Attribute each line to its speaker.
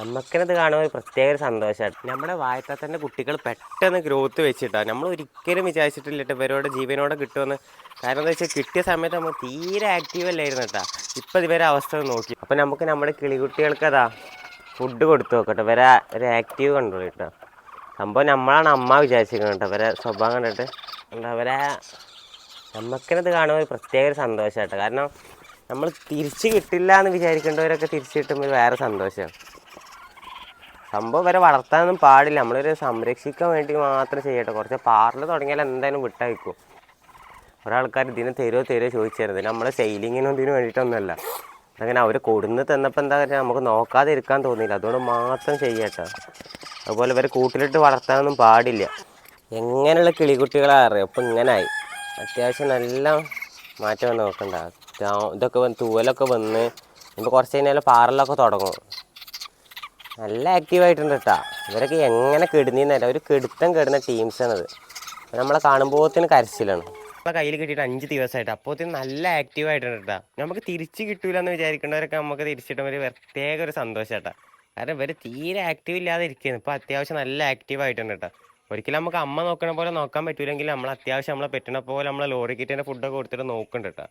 Speaker 1: നമുക്കിത് കാണുമ്പോൾ ഒരു പ്രത്യേക ഒരു സന്തോഷമാണ് നമ്മുടെ വായത്തത്തന്റെ കുട്ടികൾ പെട്ടെന്ന് ഗ്രോത്ത് വെച്ചിട്ടാണ് നമ്മൾ ഒരിക്കലും വിചാരിച്ചിട്ടില്ല ഇവരോട് ജീവനോടെ കിട്ടുമെന്ന്. കാരണം എന്താ വെച്ചാൽ കിട്ടിയ സമയത്ത് നമ്മൾ തീരെ ആക്റ്റീവ് അല്ലായിരുന്നു കേട്ടോ. ഇപ്പം ഇവരെ അവസ്ഥ നോക്കി. അപ്പം നമുക്ക് നമ്മുടെ കിളികുട്ടികൾക്ക് അതാ ഫുഡ് കൊടുത്തു നോക്കട്ടെ. ഇവരെ ഒരു ആക്റ്റീവ് കണ്ടോളൂ കേട്ടോ. സംഭവം നമ്മളാണ് അമ്മ വിചാരിച്ചിരിക്കുന്നത് കേട്ടോ. ഇവരെ സ്വഭാവം കണ്ടിട്ട്. എന്താ അവരെ നമുക്കിനത് കാണുമ്പോൾ ഒരു പ്രത്യേക ഒരു സന്തോഷമാണ് കേട്ടോ. കാരണം നമ്മൾ തിരിച്ച് കിട്ടില്ല എന്ന് വിചാരിക്കേണ്ടവരൊക്കെ തിരിച്ച് കിട്ടുമ്പോൾ വേറെ സന്തോഷമാണ് സംഭവം വരെ വളർത്താനൊന്നും പാടില്ല. നമ്മളൊരു സംരക്ഷിക്കാൻ വേണ്ടി മാത്രം ചെയ്യട്ടെ. കുറച്ച് പാറിൽ തുടങ്ങിയാൽ എന്തായാലും വിട്ടയക്കും. ഒരാൾക്കാർ ഇതിന് തരുമോ തരുമോ ചോദിച്ചായിരുന്നു നമ്മളെ സെയിലിങ്ങിനും ഇതിന് വേണ്ടിയിട്ടൊന്നുമല്ല. അങ്ങനെ അവർ കൊടുന്ന് തന്നപ്പോൾ എന്താ പറയുക നമുക്ക് നോക്കാതെ ഇരിക്കാൻ തോന്നിയില്ല. അതുകൊണ്ട് മാത്രം ചെയ്യട്ടെ. അതുപോലെ ഇവർ കൂട്ടിലിട്ട് വളർത്താനൊന്നും പാടില്ല. എങ്ങനെയുള്ള കിളികുട്ടികളാണ് അറിയാം? ഇപ്പം ഇങ്ങനായി. അത്യാവശ്യം നല്ല മാറ്റം നോക്കണ്ട. ഇതാ- ഇതൊക്കെ തൂവലൊക്കെ വന്ന് ഇപ്പോൾ കുറച്ച് കഴിഞ്ഞാൽ പാറലൊക്കെ തുടങ്ങും. നല്ല ആക്റ്റീവ് ആയിട്ടുണ്ട് കേട്ടോ ഇവരൊക്കെ എങ്ങനെ കെടുന്നില്ല ഒരു കെടുത്തം കെടുന്ന ടീംസാണത് നമ്മളെ കാണുമ്പോഴത്തേന് കരച്ചിലാണ്. നമ്മളെ കയ്യിൽ കിട്ടിയിട്ട് അഞ്ച് ദിവസമായിട്ട് അപ്പോഴത്തേന് നല്ല ആക്റ്റീവ് ആയിട്ടുണ്ട് കേട്ടോ നമുക്ക് തിരിച്ച് കിട്ടൂല എന്ന് വിചാരിക്കേണ്ടവരൊക്കെ നമുക്ക് തിരിച്ചിട്ടും ഒരു പ്രത്യേക ഒരു സന്തോഷം കേട്ടോ കാരണം ഇവർ തീരെ ആക്റ്റീവ് ഇല്ലാതെ ഇരിക്കുന്നു ഇപ്പോൾ അത്യാവശ്യം നല്ല ആക്റ്റീവ് ആയിട്ടുണ്ട് കേട്ടോ ഒരിക്കലും നമുക്ക് അമ്മ നോക്കണ പോലെ നോക്കാൻ പറ്റൂലെങ്കിൽ നമ്മൾ അത്യാവശ്യം നമ്മളെ പറ്റണ പോലെ നമ്മളെ ലോറി കിട്ടിയ ഫുഡൊക്കെ കൊടുത്തിട്ട് നോക്കുന്നുണ്ട് കേട്ടോ